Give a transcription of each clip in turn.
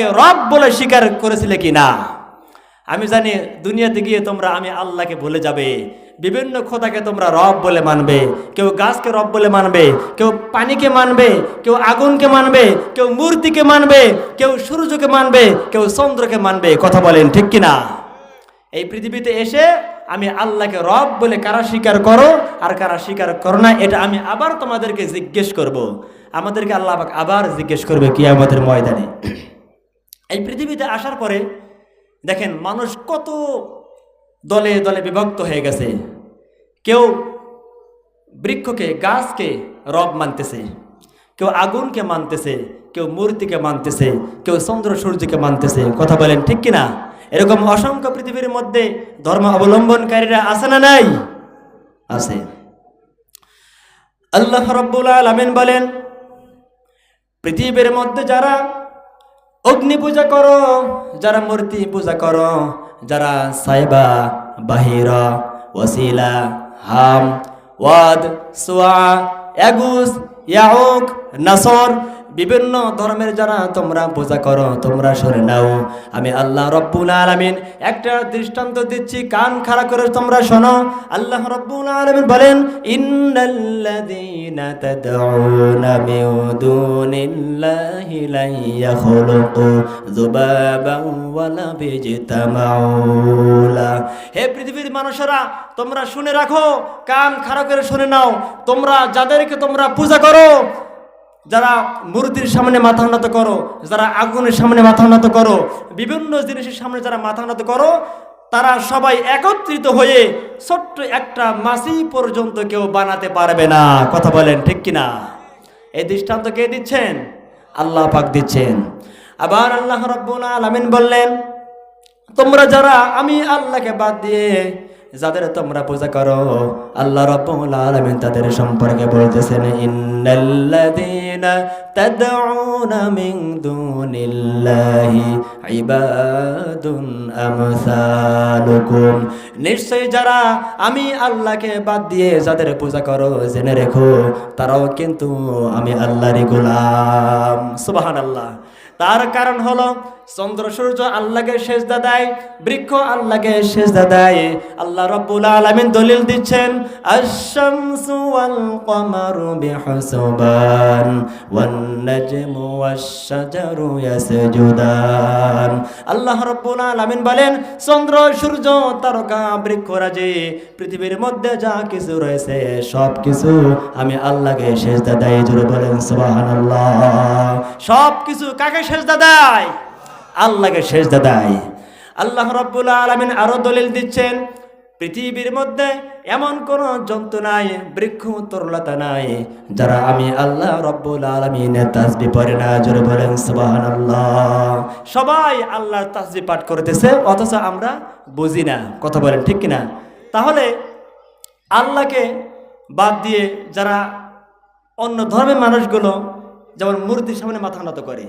রব বলে স্বীকার করেছিলে কি না আমি জানি দুনিয়াতে গিয়ে তোমরা, আমি আল্লাহকে ভুলে যাবে। বিভিন্ন খোদাকে তোমরা রব বলে মানবে। কেউ গাছকে রব বলে মানবে, কেউ পানিকে মানবে, কেউ আগুনকে মানবে, কেউ মূর্তিকে মানবে, কেউ সূর্যকে মানবে, কেউ চন্দ্রকে মানবে। কথা বলেন ঠিক কিনা? এই পৃথিবীতে এসে আমি আল্লাহকে রব বলে কারা স্বীকার করো আর কারা স্বীকার করো না, এটা আমি আবার তোমাদেরকে জিজ্ঞেস করব। আমাদেরকে আল্লাহ আবার জিজ্ঞেস করবে কি আমাদের ময়দানে। এই পৃথিবীতে আসার পরে দেখেন মানুষ কত দলে দলে বিভক্ত হয়ে গেছে। কেউ বৃক্ষকে, গাছকে রব মানতেছে, কেউ আগুনকে মানতেছে, কেউ মূর্তিকে মানতেছে, কেউ চন্দ্র সূর্যকে মানতেছে। কথা বলেন ঠিক কিনা? এরকম অসংখ্য পৃথিবীর মধ্যে ধর্ম অবলম্বনকারীরা আছে না নাই? আছে। আল্লাহ রব্বুল আলমিন বলেন, পৃথিবীর মধ্যে যারা অগ্নি পূজা করো, যারা মূর্তি পূজা করো, যারা সাইবা, বাহির ওসিলা হাম, ওয়াদ, সোয়া, এগুস ইয়াউক নাসর বিভিন্ন ধর্মের যারা তোমরা পূজা করো, তোমরা সরে নাও। আমি আল্লাহ রব্বুল আলামিন একটা দৃষ্টান্ত দিচ্ছি, কান খাড়া করে তোমরা শোনো। আল্লাহ রব্বুল আলামিন বলেন হে পৃথিবীর মানুষেরা, তোমরা শুনে রাখো, কান খাড়া করে শুনে নাও। তোমরা যাদেরকে তোমরা পূজা করো যারা মূর্তির সামনে মাথা নত করো, যারা আগুনের সামনে মাথা নত করো, বিভিন্ন জিনিসের সামনে যারা মাথা নত করো, তারা সবাই একত্রিত হয়ে ছোট্ট একটা মাসি পর্যন্ত কেউ বানাতে পারবে না। কথা বলেন, ঠিক কিনা? এই দৃষ্টান্ত কে দিচ্ছেন? আল্লাহ পাক দিচ্ছেন। আবার আল্লাহ রব্বুল আলামিন বললেন, তোমরা যারা, আমি আল্লাহকে বাদ দিয়ে যাদের তোমরা পূজা করো, আল্লাহ রাব্বুল আলামিন তাদের সম্পর্কে বলতেছেন, ইন্নাল্লাযীনা তাদউনা মিন দুনিল্লাহি ইবাদুন আমসালুকুম। নিশ্চয় যারা আমি আল্লাহকে বাদ দিয়ে যাদের পূজা করো, জেনে রেখো, তারাও কিন্তু আমি আল্লাহরই গোলাম। সুবহানাল্লাহ। তার কারণ হলো চন্দ্র সূর্য আল্লাহকে সেজদা দেয়, বৃক্ষ আল্লাহকে সেজদা দেয়। আল্লাহ রব্বুল আলামিন দলিল দিচ্ছেন, আশ-শামসু ওয়াল কমারু বিহুসবান ওয়ান নাজমু ওয়াশ-শাজারু ইয়াসজুদান। আল্লাহ রব্বুল আলামিন বলেন, চন্দ্র, সূর্য, তারকা বৃক্ষরাজি পৃথিবীর মধ্যে যা কিছু রয়েছে সব কিছু আমি আল্লাহকে সেজদা দেয় জোরে বলেন, সুবহানাল্লাহ। সব কিছু কাকে সেজদা দেয়? আল্লাহকে শেষ দেয়। আল্লাহ রব্বুল আলমিন আরও দলিল দিচ্ছেন, পৃথিবীর মধ্যে এমন কোন জন্তু নাই, বৃক্ষ, তরলতা নাই, যারা আমি আল্লাহ রব্বুল আলমিনের তাসবি পড়ে না, জোরে বলেন সুবহানাল্লাহ। সবাই আল্লাহর তাসবি পাঠ করতেছে, অথচ আমরা বুঝি না, কথা বলেন ঠিক কিনা? তাহলে আল্লাহকে বাদ দিয়ে যারা অন্য ধর্মের মানুষগুলো, যেমন মূর্তির সামনে মাথা নত করে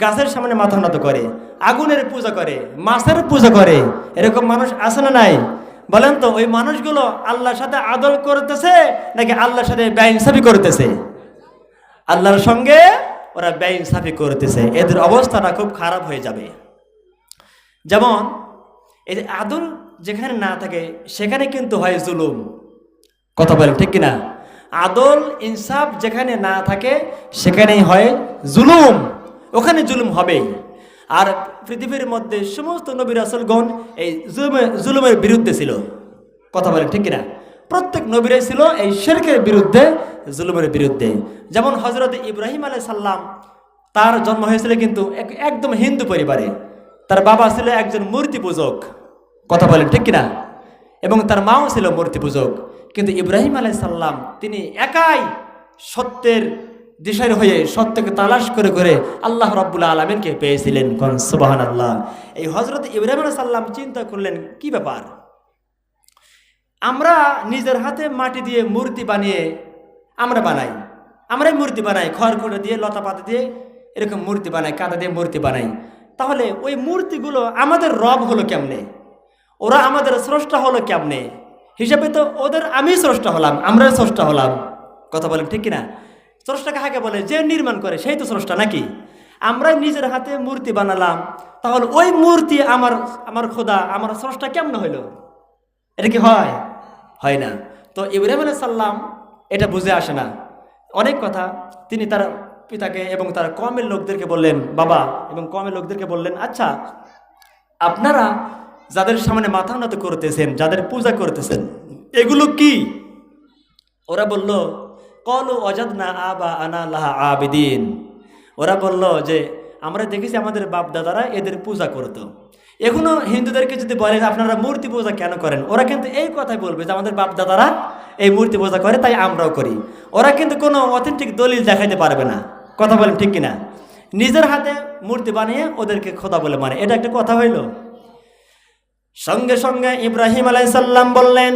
গাছের সামনে মাথা নত করে, আগুনের পূজা করে, মাছের পূজা করে। এরকম মানুষ আছে না নাই? বলেন তো, ওই মানুষগুলো আল্লাহর সাথে আদল করতেছে নাকি আল্লাহর সাথে ব্যয়সাফি করতেছে? আল্লাহর সঙ্গে ওরা ব্যয়সাফি করতেছে। এদের অবস্থাটা খুব খারাপ হয়ে যাবে। যেমন, এই যে আদল যেখানে না থাকে, সেখানে কিন্তু হয় জুলুম। কথা বলেন ঠিক কিনা? আদল, ইনসাফ যেখানে না থাকে, সেখানেই হয় জুলুম। ওখানে জুলুম হবেই। আর পৃথিবীর মধ্যে সমস্ত নবীর আসলগণ এই জুলুমের জুলুমের বিরুদ্ধে ছিল। কথা বলেন ঠিক কিনা? প্রত্যেক নবীরাই ছিল এই শেরকের বিরুদ্ধে, জুলুমের বিরুদ্ধে। যেমন হজরত ইব্রাহিম আলাই সাল্লাম তার জন্ম হয়েছিল কিন্তু এক- একদম হিন্দু পরিবারে। তার বাবা ছিল একজন মূর্তি পূজক। কথা বলেন ঠিক কিনা? এবং তার মাও ছিল মূর্তি পূজক। কিন্তু ইব্রাহিম আলাই সাল্লাম তিনি একাই সত্যের দিশার হয়ে সত্যকে তালাশ করে করে আল্লাহ রব্বুল আলমিনকে পেয়েছিলেন কোন? সুবাহান আল্লাহ এই হজরত ইব্রাহিম সাল্লাম চিন্তা করলেন, কি ব্যাপার? আমরা নিজের হাতে মাটি দিয়ে মূর্তি বানিয়ে আমরা বানাই। আমরাই মূর্তি বানাই, খড় খড়ে দিয়ে, লতা পাতা দিয়ে, এরকম মূর্তি বানাই কাদা দিয়ে মূর্তি বানাই। তাহলে ওই মূর্তিগুলো আমাদের রব হলো কেমনে? ওরা আমাদের স্রষ্টা হলো কেমনে? হিসাবে তো ওদের আমি স্রষ্টা হলাম আমরা স্রষ্টা হলাম। কথা বলেন ঠিক কিনা? স্রষ্টা কাকে বলে? যে নির্মাণ করে, সেই তো স্রষ্টা নাকি? আমরা নিজের হাতে মূর্তি বানালাম। তাহলে ওই মূর্তি আমার আমার খোদা, আমার স্রষ্টা কেমন হইল? এটা কি হয়? হয় না। তো ইব্রাহিম সাল্লাম এটা বুঝে আসে না। অনেক কথা তিনি তার পিতাকে এবং তার কমের লোকদেরকে বললেন, বাবা, এবং কমের লোকদেরকে বললেন আচ্ছা আপনারা যাদের সামনে মাথা নত করতেছেন, যাদের পূজা করতেছেন, এগুলো কি? ওরা বলল কলু অজাদ না আবা আনা লাহা আবিদিন। ওরা বলল যে, আমরা দেখেছি আমাদের বাপ দাদারা এদের পূজা করতো। এখনও হিন্দুদেরকে যদি বলেন আপনারা মূর্তি পূজা কেন করেন? ওরা কিন্তু এই কথাই বলবে যে, আমাদের বাপ দাদারা এই মূর্তি পূজা করে, তাই আমরাও করি। ওরা কিন্তু কোনো অথেন্টিক দলিল দেখাইতে পারবে না। কথা বলেন ঠিক কিনা? নিজের হাতে মূর্তি বানিয়ে ওদেরকে খোদা বলে মানে এটা একটা কথা হইল? সঙ্গে সঙ্গে ইব্রাহিম আলাইসাল্লাম বললেন,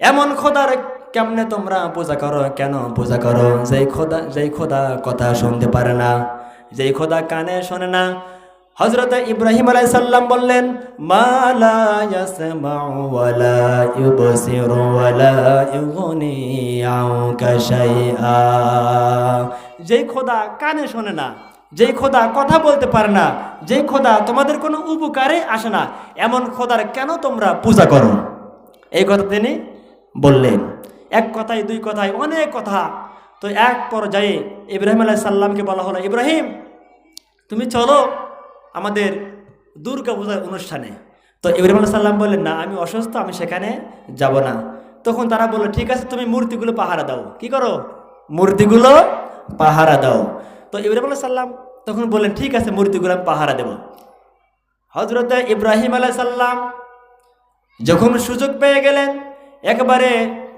এমন খোদার কেমনে তোমরা পূজা করো? কেন পূজা করো? যেই খোদা যেই খোদা কথা শুনতে পারে না, যেই খোদা কানে শোনে না। হজরত ইব্রাহিম আলাইসাল্লাম বললেন যেই খোদা কানে শোনে না, যেই খোদা কথা বলতে পারে না, যেই খোদা তোমাদের কোনো উপকারে আসে না, এমন খোদার কেন তোমরা পূজা করো? এই কথা তিনি বললেন। এক কথায়, দুই কথায় অনেক কথা। তো এক পর্যায়ে ইব্রাহিম আলাহ সাল্লামকে বলা হলো, ইব্রাহিম, তুমি চলো আমাদের দুর্গা পূজার অনুষ্ঠানে। তো ইব্রাহিম আলাহ সাল্লাম বললেন না, আমি অসুস্থ, আমি সেখানে যাব না। তখন তারা বলল, ঠিক আছে, তুমি মূর্তিগুলো পাহারা দাও। কি করো? মূর্তিগুলো পাহারা দাও। তো ইব্রাহিম আলাহ সাল্লাম তখন বললেন, ঠিক আছে, মূর্তিগুলো আমি পাহারা দেব। হজরত ইব্রাহিম আলাহ সাল্লাম যখন সুযোগ পেয়ে গেলেন, একবারে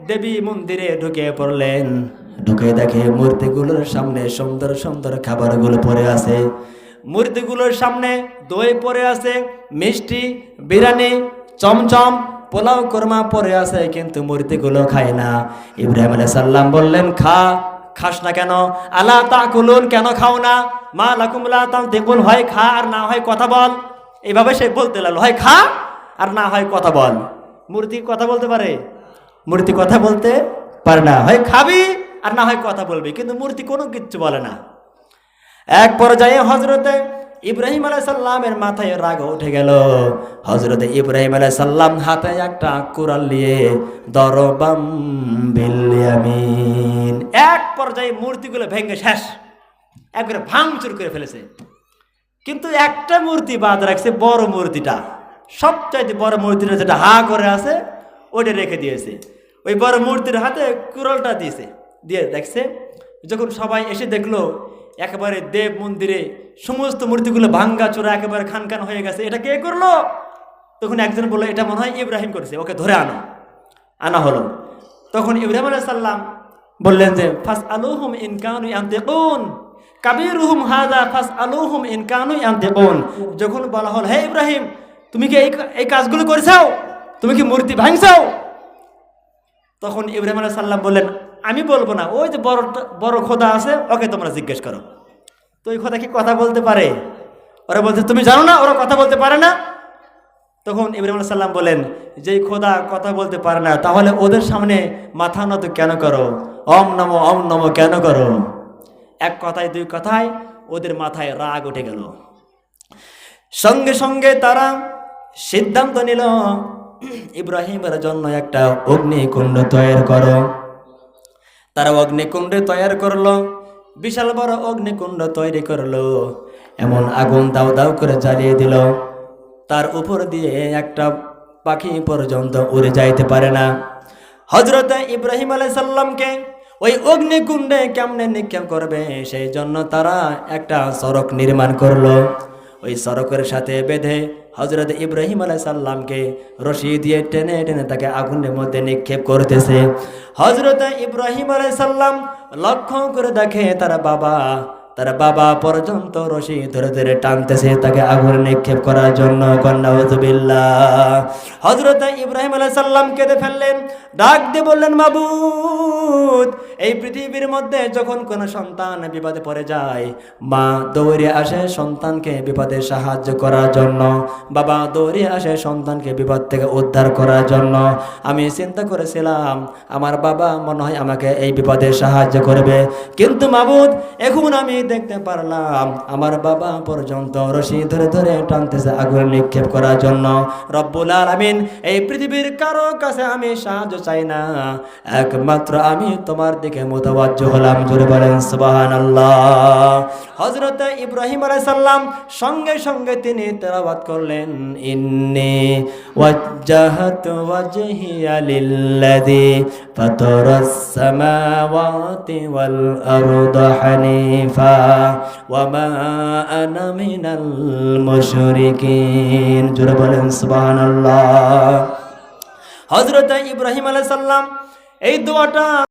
দেবী মন্দিরে ঢুকে পড়লেন। ঢুকে দেখে মূর্তিগুলোর সামনে সুন্দর সুন্দর খাবারগুলো পড়ে আছে। মূর্তিগুলোর সামনে দই পড়ে আছে, মিষ্টি, বিরিয়ানি, চমচম, পোলাও কোরমা পরে আছে, কিন্তু মূর্তিগুলো খায় না। ইব্রাহিম আলাইহিস সাল্লাম বললেন, খা, খাস না কেন? আলা তাকুলুন, কেন খাও না? মা লাকুমলা তাম দেখুন হয় খা আর না হয় কথা বল। এইভাবে সে বলতে লাগল, হয় খা আর না হয় কথা বল। মূর্তি কথা বলতে পারে? মূর্তি কথা বলতে পারে না। হয় খাবি আর না হয় কথা বলবি, কিন্তু মূর্তি কোনো কিচ্ছু বলে না। এক পর্যায়ে হজরতে ইব্রাহিম আলাই সাল্লামের মাথায় রাগ উঠে গেল। হজরতে ইব্রাহিম আলাই সাল্লাম হাতে একটা কুরাল নিয়ে দরবাম বিল্লামিন এক পর্যায়ে মূর্তিগুলো ভেঙে শেষ। একবারে ভাঙচুর করে ফেলেছে। কিন্তু একটা মূর্তি বাদ রাখছে বড় মূর্তিটা। সবচাইতে বড় মূর্তিটা যেটা হা করে আছে ওইটা রেখে দিয়েছে। ওই বড় মূর্তির হাতে কুরলটা দিয়েছে। দিয়ে দেখছে, যখন সবাই এসে দেখল, একেবারে দেব মন্দিরে সমস্ত মূর্তিগুলো ভাঙ্গা চোরা একেবারে খান খান হয়ে গেছে। এটা কে করল? তখন একজন বলল, এটা মনে হয় ইব্রাহিম করেছে, ওকে ধরে আনো। আনা হলো। তখন ইব্রাহিম আলাইহিস সাল্লাম বললেন যে ফাস আলুহুম ইনকানু ইয়ান্তিকুন। কাবিরুহুম হাযা ফাস আলুহুম ইনকানু ইয়ান্তিকুন। যখন বলা হল, হে ইব্রাহিম, তুমি কি এই কাজগুলো করেছাও তুমি কি মূর্তি ভাঙছাও? তখন ইব্রাহিম আলাইহিস সাল্লাম বললেন, আমি বলব না, ওই যে বড় বড় খোদা আছে, ওকে তোমরা জিজ্ঞেস করো। তো ওই খোদা কি কথা বলতে পারে? ওরা বলছে, তুমি জানো না, ওরা কথা বলতে পারে না। তখন ইব্রাহিম আলাইহিস সাল্লাম বলেন যেই খোদা কথা বলতে পারে না, তাহলে ওদের সামনে মাথা নত কেন করো? অম নম অম নম কেন করো? এক কথায়, দুই কথায় ওদের মাথায় রাগ উঠে গেল। সঙ্গে সঙ্গে তারা সিদ্ধান্ত নিল ইব্রাহিমের জন্য একটা অগ্নিকুণ্ড তৈরি করো। তারা অগ্নিকুণ্ড তৈরি করল, বিশাল বড় অগ্নিকুণ্ড তৈরি করল, এমন আগুন দাও দাও করে জ্বালিয়ে দিল। তার উপর দিয়ে একটা পাখি পর্যন্ত উড়ে যাইতে পারে না। হজরত ইব্রাহিম আলাইসাল্লামকে ওই অগ্নিকুণ্ডে কেমনে নিক্ষেপ করবে? সেই জন্য তারা একটা সড়ক নির্মাণ করল। ওই সড়কের সাথে বেঁধে হজরত ইব্রাহিম আলাইসাল্লামকে রশি দিয়ে টেনে টেনে তাকে আগুনের মধ্যে নিক্ষেপ করতেছে। হজরত ইব্রাহিম আলাইসাল্লাম লক্ষ্য করে দেখে তার বাবা তার বাবা পর্যন্ত রশি ধরে ধরে টানতেছে তাকে আগুনে নিক্ষেপ করার জন্য। কন্যা হজরত ইব্রাহিম আলাহ সাল্লাম কেঁদে ফেললেন, ডাক দিয়ে বললেন মাবুদ এই পৃথিবীর মধ্যে যখন কোনো সন্তান বিপদে পড়ে যায়, মা দৌড়ে আসে সন্তানকে বিপদে সাহায্য করার জন্য। বাবা দৌড়ে আসে সন্তানকে বিপদ থেকে উদ্ধার করার জন্য। আমি চিন্তা করেছিলাম, আমার বাবা মনে হয় আমাকে এই বিপদে সাহায্য করবে। কিন্তু মাবুদ, এখন আমি দেখতে পারলাম, আমার বাবা পর্যন্ত রশি ধরে ধরে টানতেছে আগুন নিক্ষেপ করার জন্য। রব্বুল আলামিন, এই পৃথিবীর কারও কাছে আমি সাহায্য চাই না। একমাত্র আমি তোমার দিকে মোতাবাজ্য হলাম, জোরে বলেন সুবহানাল্লাহ। হযরত ইব্রাহিম আলাইহিস সালাম সঙ্গে সঙ্গে তিনি তেলাওয়াত করলেন, ইন্নি ওয়াজ্জাহাতু ওয়াজহিয়া লিল্লাযী ফাতারাস সামাওয়াতি ওয়াল আরদা হানিফা ওয়া মা আনা মিনাল মুশরিকিন। জোরে বলেন সুবহানাল্লাহ। হযরত ইব্রাহিম আলাইহিস সালাম এই দোয়াটা